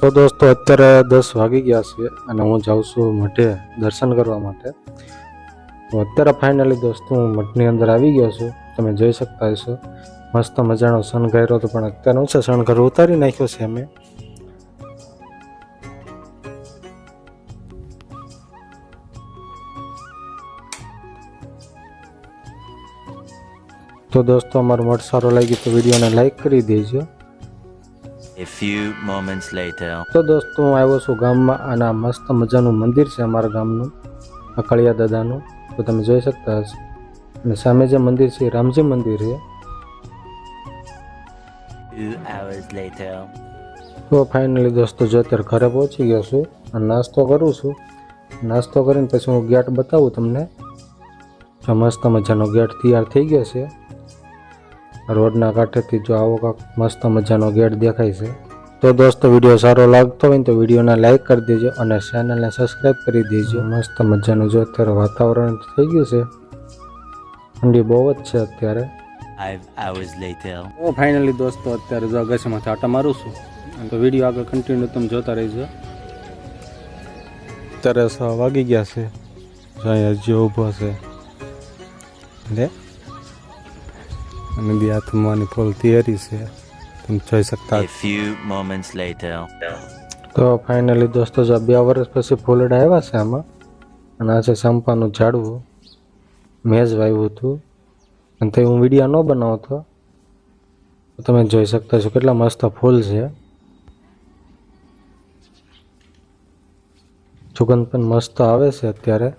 તો દોસ્તો, અત્યારે દસ વાગી ગયા છે અને હું જાઉં છું મઠે દર્શન કરવા માટે. તો અત્યારે ફાઇનલી દોસ્તો, હું મઠની અંદર આવી ગયો છું. તમે જોઈ શકતા હશો. મસ્ત મજાનો શણગાર્યો હતો પણ અત્યારે હું છે. સણઘર ઉતારી નાખ્યો છે અમે. તો દોસ્તો અમારો મઠ સારો લાગ્યો તો વિડીયોને લાઈક કરી દેજો. A few moments later. તો દોસ્તો હું આવ્યો છું ગામમાં અને આ મસ્ત મજાનું મંદિર છે અમારા ગામનું અકળિયા દાદાનું. તો તમે જોઈ શકતા હશો. અને સામે જે મંદિર છે રામજી મંદિર છે. Two hours later. તો ફાઇનલી દોસ્તો જો અત્યારે ઘરે પહોંચી ગયો છું અને નાસ્તો કરું છું. નાસ્તો કરીને પછી હું ગેટ બતાવું તમને. જો મસ્ત મજાનો ગેટ તૈયાર થઈ ગયો છે. રોડના કાંઠેથી જો આવો કાંક મસ્ત મજાનો ગેટ દેખાય છે. તો દોસ્તો વીડિયો સારો લાગતો હોય ને તો વિડીયોને લાઇક કરી દેજો અને ચેનલને સબસ્ક્રાઈબ કરી દેજો. મસ્ત મજાનું જો અત્યારે વાતાવરણ થઈ ગયું છે. ઠંડી બહુ જ છે અત્યારે. હું ફાઇનલી દોસ્તો અત્યારે જો અગાસીમાંથી આટા મારું છું. તો વીડિયો આગળ કન્ટિન્યુ તમે જોતા રહીજો. અત્યારે સ વાગી ગયા છે. જો અહીંયા હજી ઊભો છે. લે. અને બી હાથમાંની ફૂલ તૈયારી છે. તમે જોઈ શકતા few moments later. તો ફાઇનલી દોસ્તો જો બે વર્ષ પછી ફૂલડા આવ્યા છે આમાં. અને આ છે સંપાનું ઝાડવું. મેં જ વાવ્યું હતું. અને તે હું વીડિયો ન બનાવતો. તમે જોઈ શકતા છો કેટલા મસ્ત ફૂલ છે. સુગંધ પણ મસ્ત આવે છે અત્યારે.